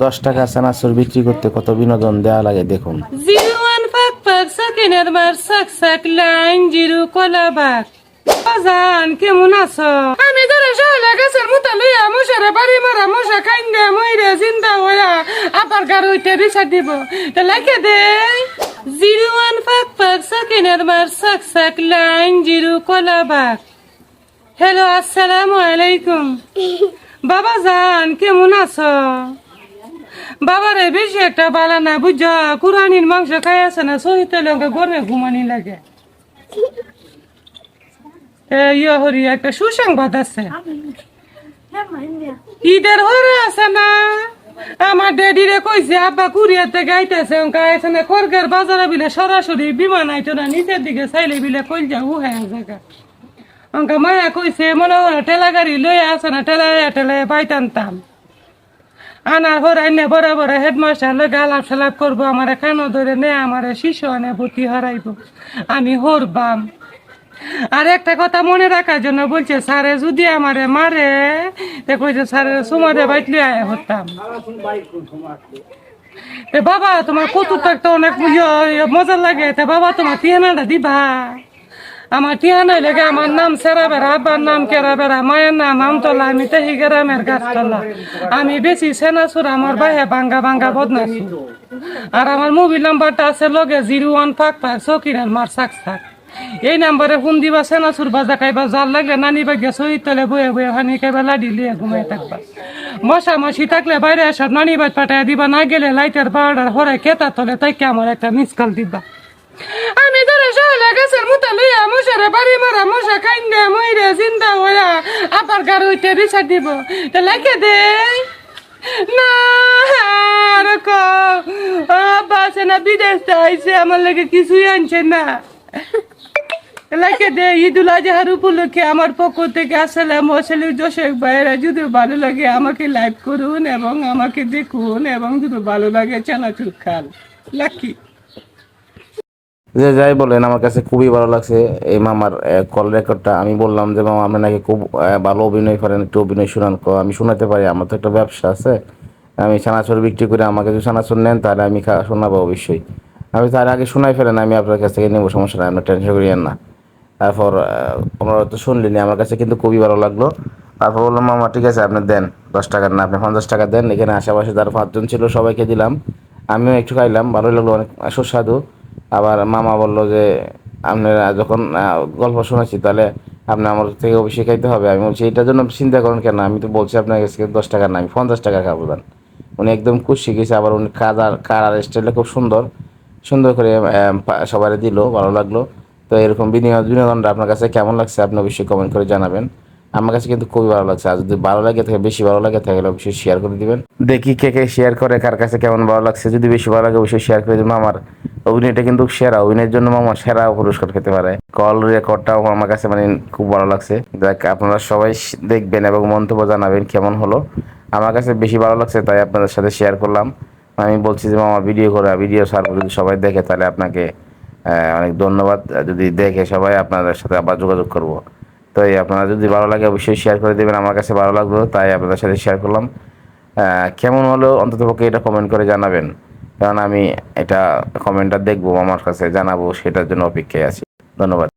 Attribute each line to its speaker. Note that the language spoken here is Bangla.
Speaker 1: দশ টাকা চানাচুর বিক্রি করতে কত বিনোদন দেওয়া লাগে দেখুন।
Speaker 2: জিরো ওয়ান ফাঁক ফাঁক সেকেন্ডের মার সাক সাক লাইন জিরো কলা বাক বাজান কেমন আছো আমি ধরে শহরে গেছে মুতা লইয়া মশারে বাড়ি মারা মশা খাইন দে মইরে চিন্তা হইয়া আপার গার হইতে রিসা দিব তা দে জিরো ওয়ান ফাঁক ফাঁক সেকেন্ডের মার সাক সাক লাইন জিরো কলা বাক হ্যালো আসসালামু আলাইকুম বাবা জান কেমন আছো? বাবারে, বেশি একটা বালা না, বুঝছ? কুরানির মাংস খাই আছে না সহিতে লঙ্কা গরমে ঘুমানি লাগে। ইয়ে হরি, একটা সুসংবাদ আছে। ঈদের হরে আছে না? আমার ড্যাডিরে কইছে, আব্বা কুরিয়াতে গাইতেছে অঙ্কা আছে না, খড়গের বাজারে বিলে সরাসরি বিমান আইতো না নিচের দিকে চাইলে বিলে কইল যা উ হ্যাঁ জায়গা। অঙ্কা মায়া কইছে, মনে হয় ঠেলা গাড়ি লইয়া আছে না ঠেলা ঠেলা পাইতাম আনার পর আইনে বড় বড় হেডমাস্টার লোক আলাপ সালাপ করব। আমার কানো ধরে নে, আমার শিশু আনে ভর্তি হারাইব। আমি হরবাম। আর একটা কথা মনে রাখার জন্য বলছে, স্যারে, যদি আমারে মারে কইছে, স্যারে, সুমারে বাইটলে আয় হতাম বাবা, তোমার কৌতুক তো অনেক ইয়ে- মজা লাগে। তে বাবা, তোমার টিহানাটা দিবা। আমার টিহানাই লাগে আমার নাম সেরা বেড়া আব্বার নাম কেরা বেড়া মায়ের নাম আমতলা, আমি তেহি গ্রামের গাছতলা। আমি বেশি সেনাসুর, আমার বাইরে বাঙ্গা বাঙ্গা বদনাসি আর আমার মোবাইল নাম্বারটা আছে লগে জিরো ওয়ান ফাঁক ফাঁক সকিরান মার সাক সাক এই নাম্বারে ফোন দিবা, সেনাসুর বাজা খাইবা জাল লাগলে নানি বাগিয়া সহিত তলে বয়ে বয়ে হানি খাইবা, লাডি লিয়ে ঘুমাই থাকবা। মশা মশি থাকলে বাইরে আসার নানি বাদ পাঠায় দিবা, না গেলে লাইটার বারোটার হরে কেতা তলে তাইকে আমার একটা মিস কল দিবা। শহরে মুতা লইয়া, মশারে বাড়ি মারা, মশা খাইন দে চিন্তা হইয়া, আপার গার হইতে রিসা দিব। তা লাগে দে। না, আর আব্বা আছে না, বিদেশ আইছে, আমার লাগে কিছুই আনছে না। লাগে দে, ঈদুল আজহার উপলক্ষে আমার পক্ষ থেকে আসসালাম আসলে দর্শক ভাইয়েরা, যদি ভালো লাগে আমাকে লাইক করুন এবং আমাকে দেখুন এবং যদি ভালো লাগে, চানাচুর খান। লাকি।
Speaker 1: যে যাই বলেন, আমার কাছে খুবই ভালো লাগছে। এই মামার কল রেকর্ডটা আমি বললাম যে, মামা, আপনি নাকি খুব ভালো অভিনয় করেন, একটু অভিনয় শুনান। আমি শোনাতে পারি, আমার তো একটা ব্যবসা আছে। আমি ছানাচুর বিক্রি করে আমাকে যদি ছানাচুর নেন, তাহলে আমি শোনাবো অবশ্যই। আমি তার আগে শোনাই ফেলেন, আমি আপনার কাছ থেকে নেব, সমস্যা নাই আপনার টেনশন করিয়েন না। তারপর আপনারা তো শুনলেনি আমার কাছে কিন্তু খুবই ভালো লাগল। তারপর বললাম, মামা, ঠিক আছে, আপনি দেন, দশ টাকার না, আপনি পঞ্চাশ টাকা দেন। এখানে আশেপাশে যারা পাঁচজন ছিল, সবাইকে দিলাম। আমিও একটু খাইলাম, ভালোই লাগল, অনেক সুস্বাদু। আবার মামা বলল যে, আপনারা যখন গল্প শোনাচ্ছি তাহলে আপনি আমার থেকে অবশ্যই খাইতে হবে। আমি বলছি এটার জন্য চিন্তা করেন কেন? আমি তো বলছি আপনার কাছে দশ টাকা না, আমি পঞ্চাশ টাকা খাব দেন। উনি একদম খুশি গেছে, আবার উনি কাদার কার স্টাইলটা খুব সুন্দর। সুন্দর করে সবাই দিল, ভালো লাগল। তো এরকম বিনিয়োগ, বিনোদনটা আপনার কাছে কেমন লাগছে, আপনি অবশ্যই কমেন্ট করে জানাবেন। আমার কাছে কিন্তু খুবই ভালো লাগছে। আর যদি ভালো লাগে থাকে, বেশি ভালো লাগে তাহলে অবশ্যই শেয়ার করে দিবেন। দেখি কে কে শেয়ার করে, কার কাছে কেমন ভালো লাগছে। যদি বেশি ভালো লাগে, অবশ্যই শেয়ার করে দিবেন। আমার অভিনয়টা কিন্তু সেরা। অভিনয়ের জন্য আমার সেরা পুরস্কার পেতে পারে। কল রেকর্ডটাও আমার কাছে মানে খুব ভালো লাগছে। দেখ আপনারা সবাই দেখবেন এবং মন্তব্য জানাবেন কেমন হলো। আমার কাছে বেশি ভালো লাগছে, তাই আপনাদের সাথে শেয়ার করলাম। আমি বলছি যে, মামা ভিডিও করে ভিডিও সার্ভ যদি সবাই দেখে, তাহলে আপনাকে অনেক ধন্যবাদ। যদি দেখে সবাই, আপনাদের সাথে আবার যোগাযোগ করব। তো এই আপনারা যদি ভালো লাগে অবশ্যই শেয়ার করে দেবেন, আমার কাছে ভালো লাগল, তাই আপনাদের সাথে শেয়ার করলাম। কেমন হলো অন্ততপক্ষে এটা কমেন্ট করে জানাবেন, কারণ আমি এটা কমেন্টটা দেখব, আমার কাছে জানাব, সেটার জন্য অপেক্ষায় আছি। ধন্যবাদ।